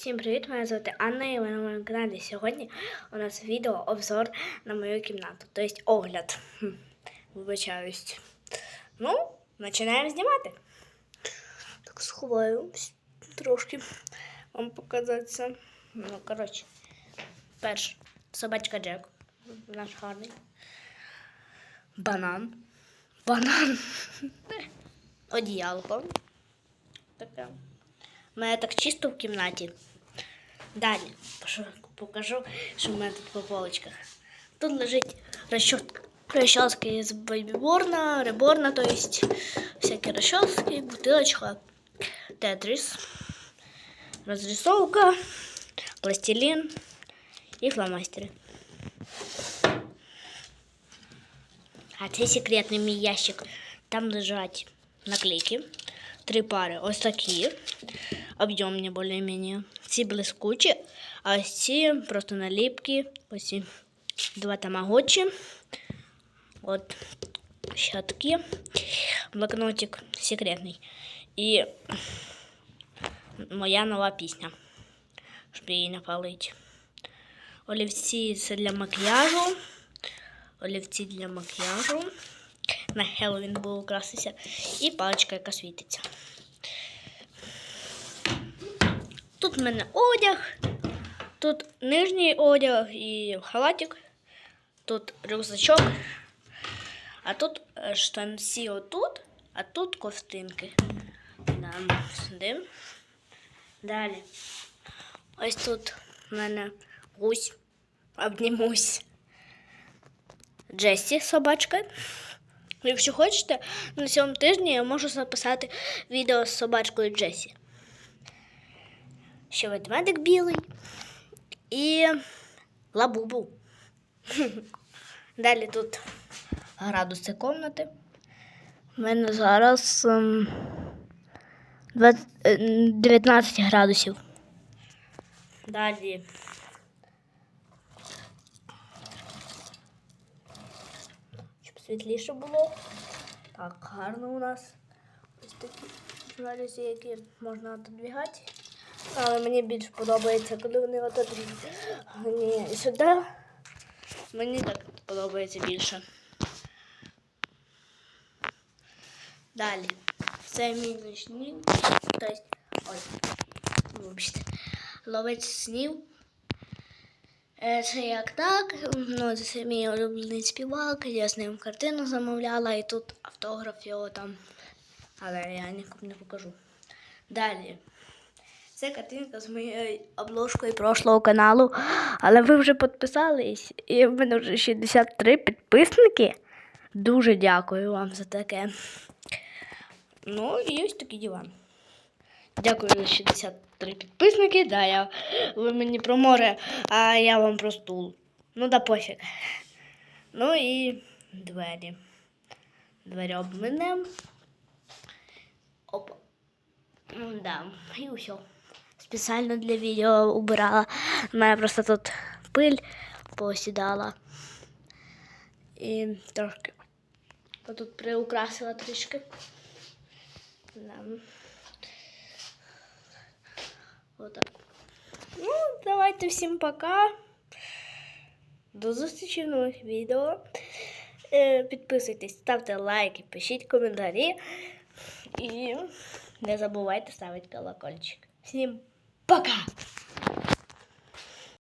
Всім привіт! Мене звати Анна і ви на моєму каналі. Сьогодні у нас відео обзор на мою кімнату, тобто огляд. Вибачаюсь. Ну, починаємо знімати. Так, сховаю трошки вам показатися. Ну, коротше, перш собачка Джек, наш гарний. Банан. Банан. Одіялко. Таке. У мене так чисто в кімнаті. Далі пошу- покажу, що в мене тут по полочках. Тут лежить розчот, розчоски з бейбіборна, реборна, то есть всякі розчоски, бутилочка, тетрис, розрисовка, пластилин і фломастери. А це секретний мій ящик. Там лежать наклейки. Три пари. Ось такі. Об'ємні більш-менш. Ці блискучі, а ось ці просто наліпки. Ось ці два тамагочі. От ще такі. Блокнотик секретний. І моя нова пісня. Щоб її не палити. Олівці для макіяжу. Олівці для макіяжу. На Хеллоуін було украситися. І паличка, яка світиться. Тут в мене одяг. Тут нижній одяг і халатик. Тут рюкзачок. А тут е, штанці отут, а тут ковтинки. Далі. Ось тут в мене гусь. Обнімусь. Джесі собачка. Якщо хочете, на цьому тижні я можу записати відео з собачкою Джесі. Ще ведмедик білий і лабубу. Далі тут градуси комнати. У мене зараз ем, 20 е, 19 градусів. Далі щоб світліше було. Так, гарно у нас. Ось такі залізі, які можна отодвігати. Але мені більш подобається, коли вони отодвігані сюди. Мені так подобається більше. Далі. Це мій ночник. Тобто, ой, вибачте, ловець снів. Е, Це як так. Ну, це мій улюблений співак. Я з ним картину замовляла і тут автограф його там. Але я нікому не покажу. Далі. Це картинка з моєю обложкою прошлого каналу. Але ви вже підписались, і в мене вже 63 підписники. Дуже дякую вам за таке. Ну, і ось такий диван. Дякую за 63 підписники. Да, я, ви мені про море, а я вам про стул. Ну да пофіг. Ну і двері. Двері обминем. Опа. Ну да, і все. Спеціально для відео убирала. У мене просто тут пиль посідала. І трошки тут приукрасила трішки. Да. Отак. Ну, давайте всім пока. До зустрічі в нових відео. Е, Підписуйтесь, ставте лайки, пишіть коментарі. І не забувайте ставити колокольчик. Всім Пока!